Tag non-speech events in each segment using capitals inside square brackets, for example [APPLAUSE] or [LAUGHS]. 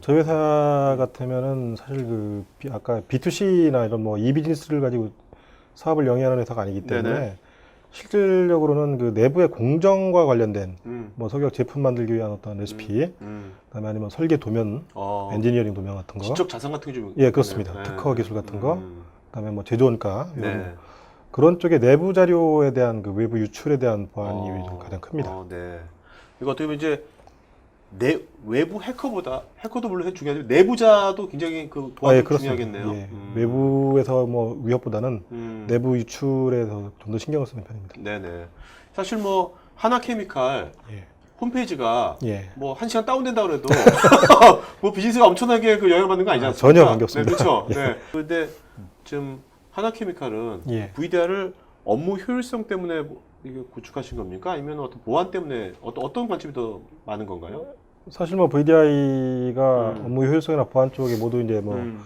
저희 회사 같으면은 사실 그 비- 아까 B2C나 이런 뭐 이비즈니스를 가지고 사업을 영위하는 회사가 아니기 때문에 네네. 실질적으로는 그 내부의 공정과 관련된 음. 뭐 석역 제품 만들기 위한 어떤 레시피, 음. 그다음에 아니면 설계 도면, 어. 엔지니어링 도면 같은 거, 지적 자산 같은 게 좀. 예, 그렇습니다. 특허 기술 같은 거. 음. 그다음에 뭐 제조원가 이런 네. 그런 쪽의 내부 자료에 대한 그 외부 유출에 대한 보안이 어. 좀 가장 큽니다. 어, 네. 이거 어떻게 보면 이제 내 외부 해커보다 해커도 물론 중요하지만 내부자도 굉장히 그 아, 보안이 예, 그렇습니다. 중요하겠네요. 예, 음. 외부에서 뭐 위협보다는 음. 내부 유출에 좀더 신경을 쓰는 편입니다. 네네. 사실 뭐 하나케미칼 예. 홈페이지가 예. 뭐 한 시간 다운된다 그래도 [LAUGHS] 뭐 비즈니스가 엄청나게 그 영향을 받는 거 아니지 아, 않습니까? 전혀 관계없습니다. 네, 그렇죠. [LAUGHS] 네. 근데 지금 하나케미칼은 예. VDR을 업무 효율성 때문에 뭐 이게 구축하신 겁니까? 아니면 어떤 보안 때문에 어떤 어떤 관점이 더 많은 건가요? 사실 뭐 VDI가 음. 업무 효율성이나 보안 쪽에 모두 이제 뭐 음.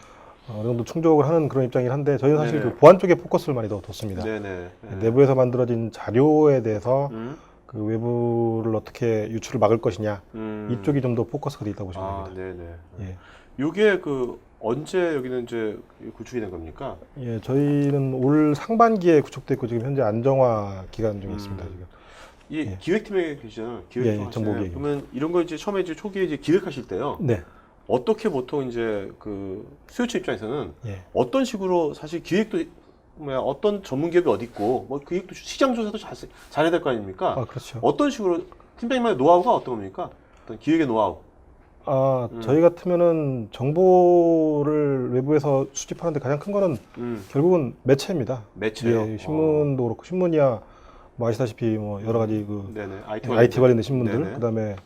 어느 정도 충족을 하는 그런 입장이긴 한데 저희는 사실 네네. 그 보안 쪽에 포커스를 많이 더 뒀습니다. 네네. 네. 내부에서 만들어진 자료에 대해서 음. 그 외부를 어떻게 유출을 막을 것이냐 음. 이쪽이 좀 더 포커스가 돼 있다고 보시면 아, 됩니다. 네네. 예. 요게 그 언제 여기는 이제 구축이 된 겁니까? 예, 저희는 올 상반기에 구축됐고 지금 현재 안정화 기간 중에 음. 있습니다. 지금. 이 예. 기획팀에 계시잖아요. 예, 기획 예, 정보? 기획. 그러면 이런 거 이제 처음에 이제 초기에 이제 기획하실 때요. 네. 어떻게 보통 이제 그 수요처 입장에서는 예. 어떤 식으로 사실 기획도 뭐야 어떤 전문 기업이 어디 있고 뭐 기획도 시장 조사도 잘 잘해야 될 거 아닙니까? 아, 그렇죠. 어떤 식으로 팀장님만의 노하우가 어떤 겁니까? 어떤 기획의 노하우. 아, 음. 저희 같으면은 정보를 외부에서 수집하는데 가장 큰 거는 음, 결국은 매체입니다. 매체요. 예, 신문도 그렇고 신문이야 뭐 아시다시피 뭐 여러 가지 그 어, 네네. IT, IT 관련된 신문들 네네. 그다음에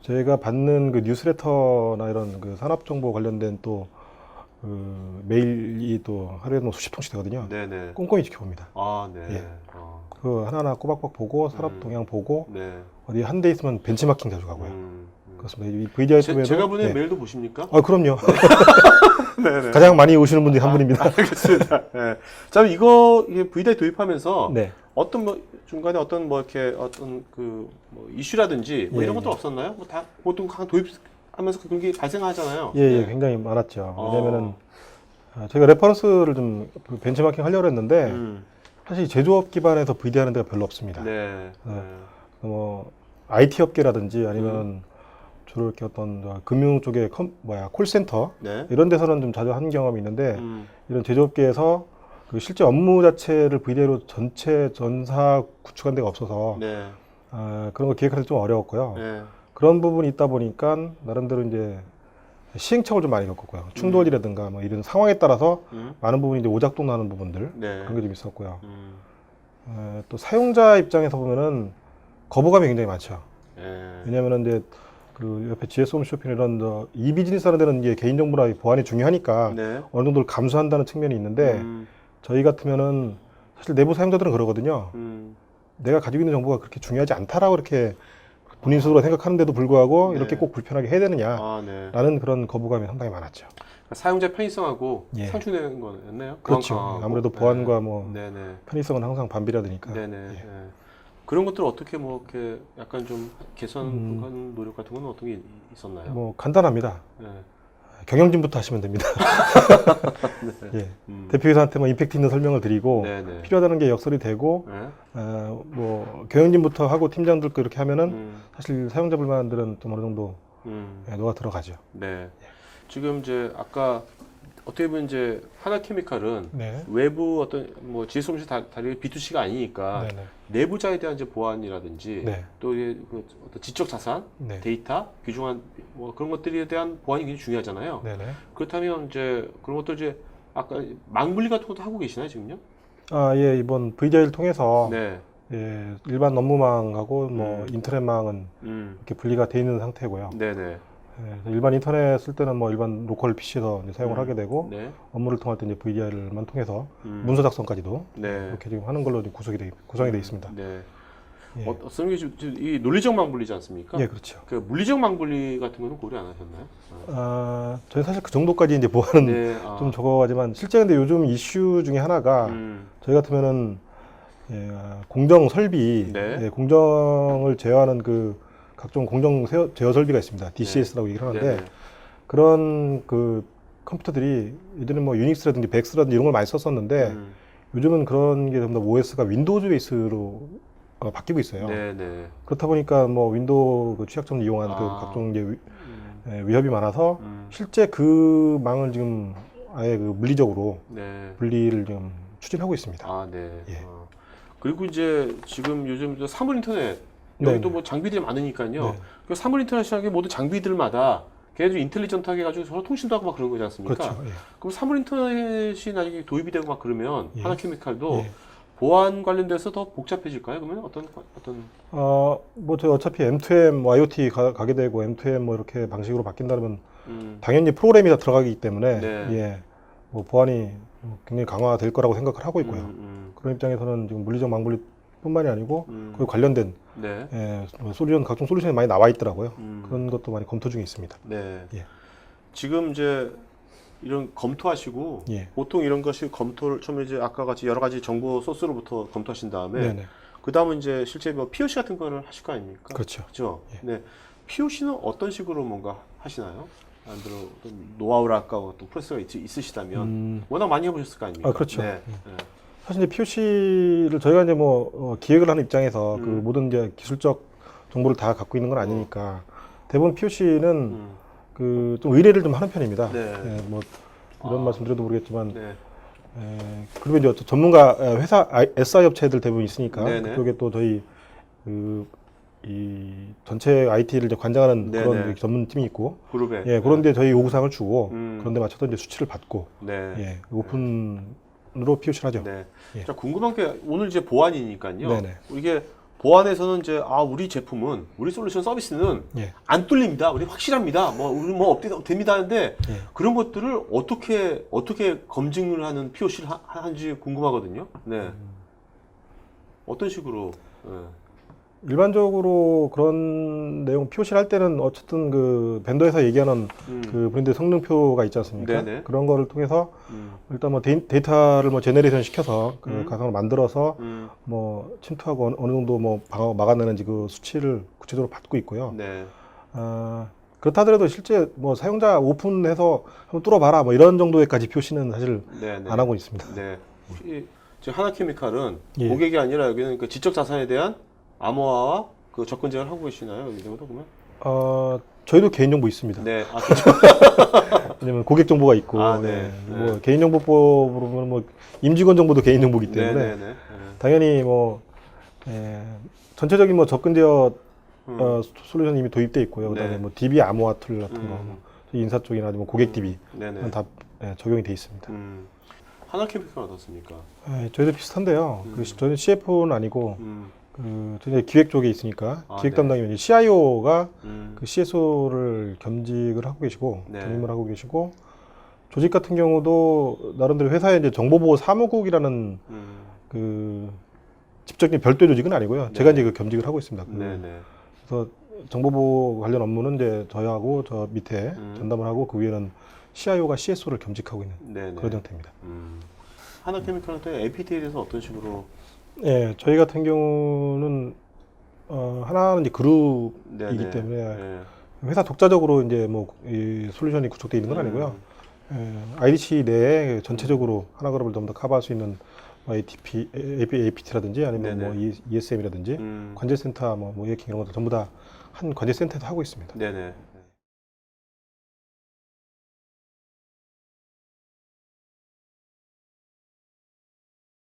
저희가 받는 그 뉴스레터나 이런 그 산업 정보 관련된 또 그 메일이 또 하루에 뭐 수십 통씩 되거든요. 네네. 꼼꼼히 지켜봅니다. 아, 네. 예. 어, 그 하나하나 꼬박꼬박 보고 산업 음. 동향 보고 네. 어디 한 대 있으면 벤치마킹 자주 가고요. 음, 음. 그렇습니다. 이 VDI 제, 제가 보낸 네. 메일도 보십니까? 아 그럼요. 네네. [LAUGHS] 가장 많이 오시는 분들이 한 분입니다. [LAUGHS] 알겠습니다. 네. 자, 이거 VDI 도입하면서 네. 어떤 뭐 중간에 어떤 뭐 이렇게 어떤 그 뭐 이슈라든지 뭐 예, 이런 것도 예. 없었나요? 뭐 다 보통 강 도입하면서 그런 게 발생하잖아요. 예, 예, 네. 굉장히 많았죠. 어. 왜냐면은 아, 저희가 레퍼런스를 좀그 벤치마킹 하려고 했는데 음, 사실 제조업 기반에서 VD 하는 데가 별로 없습니다. 네. 네. 뭐 IT 업계라든지 아니면 음. 주로 이렇게 어떤 저 금융 쪽에 컴, 뭐야 콜센터 네. 이런 데서는 좀 자주 한 경험이 있는데 음, 이런 제조업계에서 그 실제 업무 자체를 VD로 전체 전사 구축한 데가 없어서 네. 아, 그런 거 기획하는 게좀 어려웠고요. 네. 그런 부분이 있다 보니까 나름대로 이제 시행착오를 좀 많이 겪었고요. 충돌이라든가 뭐 이런 상황에 따라서 음, 많은 부분이 이제 오작동 나는 부분들 네. 그런 게 좀 있었고요. 음, 에, 또 사용자 입장에서 보면은 거부감이 굉장히 많죠. 네. 왜냐하면 이제 그 옆에 GS 홈 쇼핑 이런 저이 비즈니스 하는 데는 이제 개인정보나 보안이 중요하니까 네. 어느 정도 감수한다는 측면이 있는데 음, 저희 같으면은 사실 내부 사용자들은 그러거든요. 음, 내가 가지고 있는 정보가 그렇게 중요하지 않다라고 이렇게 본인 스스로 생각하는데도 불구하고 네. 이렇게 꼭 불편하게 해야 되느냐. 아, 네. 라는 그런 거부감이 상당히 많았죠. 그러니까 사용자 편의성하고 예. 상충되는 거였나요? 그렇죠. 아무래도 네. 보안과 뭐 네네. 편의성은 항상 반비례가 되니까. 네 네. 예. 예. 그런 것들 어떻게 뭐 이렇게 약간 좀 개선하는 음. 노력 같은 건 어떤 게 있었나요? 뭐 간단합니다. 예. 경영진부터 하시면 됩니다. [LAUGHS] 네. 예. 음. 대표이사한테 뭐 임팩트 있는 설명을 드리고 네네. 필요하다는 게 역설이 되고 네. 어, 뭐 경영진부터 하고 팀장들 거 이렇게 하면은 음. 사실 사용자 불만들은 좀 어느 정도 음. 예, 녹아 들어가죠. 네. 지금 이제 아까 어떻게 보면 이제 하나케미칼은 네. 외부 어떤 뭐 GS홈시 다리 B2C가 아니니까 네네. 내부자에 대한 이제 보안이라든지 네. 또 이게 그 어떤 지적 자산, 네. 데이터, 귀중한 뭐 그런 것들에 대한 보안이 굉장히 중요하잖아요. 네네. 그렇다면 이제 그런 것도 이제 아까 망분리 같은 것도 하고 계시나요 지금요? 아, 예, 이번 VDI를 통해서 네. 예, 일반 업무망하고 뭐 음. 인터넷망은 음. 이렇게 분리가 돼 있는 상태고요. 네네. 예, 그래서 일반 인터넷 쓸 때는 뭐 일반 로컬 PC에서 사용을 음. 하게 되고 네. 업무를 통할 때 이제 VDI를만 통해서 음. 문서 작성까지도 네. 이렇게 지금 하는 걸로 구성이 돼, 구성이 돼 있습니다. 네. 예, 어, 게 지금 지금 이 논리적 망분리지 않습니까? 예 그렇죠. 그 물리적 망분리 같은 거는 고려 안 하셨나요? 아, 저희 사실 그 정도까지 이제 보안은 네. 아. 좀 적어가지만 실제 근데 요즘 이슈 중에 하나가 음. 저희 같으면은 예, 아, 공정 설비, 네. 예, 공정을 제어하는 그 각종 공정 제어 설비가 있습니다. DCS라고 얘기를 하는데 네네. 그런 그 컴퓨터들이 예전에 뭐 유닉스라든지 백스라든지 이런 걸 많이 썼었는데 음. 요즘은 그런 게 전부 다 OS가 윈도우즈 베이스로 어, 바뀌고 있어요. 네, 네. 그렇다 보니까 뭐 윈도우 그 취약점을 이용한 그 아. 각종 이제 위, 음. 예, 위협이 많아서 음. 실제 그 망을 지금 아예 그 물리적으로 네. 분리를 지금 추진하고 있습니다. 아, 네. 예. 어. 그리고 이제 지금 요즘 저 사물 인터넷 네, 여기도 네. 뭐 장비들이 많으니까요. 네. 그 사물 인터넷이라는 게 모든 장비들마다 걔네들 인텔리전트하게 해가지고 서로 통신도 하고 막 그런 거지 않습니까? 그렇죠. 예. 그럼 사물 인터넷이 나중에 도입이 되고 막 그러면 예. 하나케미칼도 예. 보안 관련돼서 더 복잡해질까요? 그러면 어떤 어떤 어, 뭐, 저 어차피 M2M 뭐 IoT 가, 가게 되고 M2M 뭐 이렇게 방식으로 바뀐다면 음, 당연히 프로그램이 다 들어가기 때문에 네. 예, 뭐 보안이 굉장히 강화될 거라고 생각을 하고 있고요. 음, 그런 입장에서는 지금 물리적 망물리뿐만이 아니고 음, 그 관련된 음, 네. 예, 뭐 솔루션 각종 솔루션이 많이 나와 있더라고요. 음, 그런 것도 많이 검토 중에 있습니다. 네. 예. 지금 이제 이런 검토하시고 예. 보통 이런 것이 검토를 처음에 이제 아까 같이 여러 가지 정보 소스로부터 검토하신 다음에 네네. 그 다음은 이제 실제 뭐 POC 같은 거를 하실 거 아닙니까? 그렇죠. 그렇죠. 예. 네. POC는 어떤 식으로 뭔가 하시나요? 안들어 노하우랄까 어떤 프로세스가 있, 있으시다면 음, 워낙 많이 해보셨을 거 아닙니까? 아, 그렇죠. 네. 예. 네. 사실 이제 POC를 저희가 이제 뭐 어, 기획을 하는 입장에서 그 음. 모든 이제 기술적 정보를 다 갖고 있는 건 아니니까 대부분 POC는 음. 그좀 의뢰를 좀 하는 편입니다. 네. 예, 뭐 이런 아. 말씀 드려도 모르겠지만 네. 에, 그리고 이제 전문가 에, 회사 I- SI 업체들 대부분 있으니까 네네. 그쪽에 또 저희 그 이 전체 IT를 이제 관장하는 네네. 그런 전문 팀이 있고 그룹에. 예 그런데 저희 요구사항을 주고 음. 그런데 맞춰서 이제 수치를 받고 네. 예 오픈으 로 POC를 하죠. 네. 예. 자 궁금한 게 오늘 이제 보안이니까요. 네네. 이게 보안에서는 이제 아 우리 제품은 우리 솔루션 서비스는 예. 안 뚫립니다. 우리 확실합니다. 뭐 우리 뭐 업데이트 됩니다 하는데 예. 그런 것들을 어떻게 어떻게 검증을 하는 POC를 하, 하는지 궁금하거든요. 네. 음. 어떤 식으로? 네. 일반적으로 그런 내용 POC를 할 때는 어쨌든 그 벤더에서 얘기하는 음. 그 브랜드 성능표가 있지 않습니까? 네네. 그런 거를 통해서 음. 일단 뭐 데이, 데이터를 뭐 제네레이션 시켜서 그 음. 가상을 만들어서 음. 뭐 침투하고 어느, 어느 정도 뭐 방어 막아내는지 그 수치를 구체적으로 받고 있고요. 네. 아, 그렇다 하더라도 실제 뭐 사용자 오픈해서 한번 뚫어봐라 뭐 이런 정도의까지 표시는 사실 네. 네. 안 하고 있습니다. 네. 혹시 지금 하나케미칼은 예. 고객이 아니라 여기는 그 지적 자산에 대한 암호화와 그 접근 제어를 하고 계시나요? 이 정도 보면? 어, 저희도 개인정보 있습니다. 네. 아, 그렇죠. [LAUGHS] 왜냐면 고객 정보가 있고, 아, 네. 네. 뭐 네. 개인정보법으로 보면 뭐 임직원 정보도 개인정보이기 네, 때문에 네, 네. 네. 당연히 뭐 에, 전체적인 뭐 접근 제어 음. 어, 솔루션이 이미 도입돼 있고요. 그다음에 네. 뭐 DB 암호화 툴 같은 거, 음. 뭐 인사 쪽이나 아니면 고객 DB 네, 네. 는다 예, 적용이 돼 있습니다. 음. 하나케미칼 어떻습니까? 예, 저희도 비슷한데요. 음. 그 시- 저희는 CF는 아니고 음. 그 기획 쪽에 있으니까 아, 기획 네. 담당이면 CIO가 음. 그 CSO를 겸직을 하고 계시고 네. 겸임을 하고 계시고 조직 같은 경우도 나름대로 회사의 이제 정보보호 사무국이라는 음. 그 직접적인 별도 조직은 아니고요. 네. 제가 이제 그 겸직을 하고 있습니다. 그 네, 네. 그래서 정보보호 관련 업무는 이제 저하고 저 밑에 음. 전담을 하고 그 위에는 CIO가 CSO를 겸직하고 있는 네, 네. 그런 형태입니다. 음. 하나케미칼은 또 APT에 대해서 어떤 식으로 예, 저희 같은 경우는 어, 하나는 이제 그룹이기 네, 네. 때문에 네. 회사 독자적으로 이제 뭐 이 솔루션이 구축되어 있는 건 아니고요. 음. 예, IDC 내에 전체적으로 하나 그룹을 전부 다 커버할 수 있는 뭐 ATP, APT라든지 아니면 네네. 뭐 ESM이라든지 음. 관제센터 뭐, 뭐 이렇게 이런 것도 전부 다 한 관제센터에서 하고 있습니다. 네네.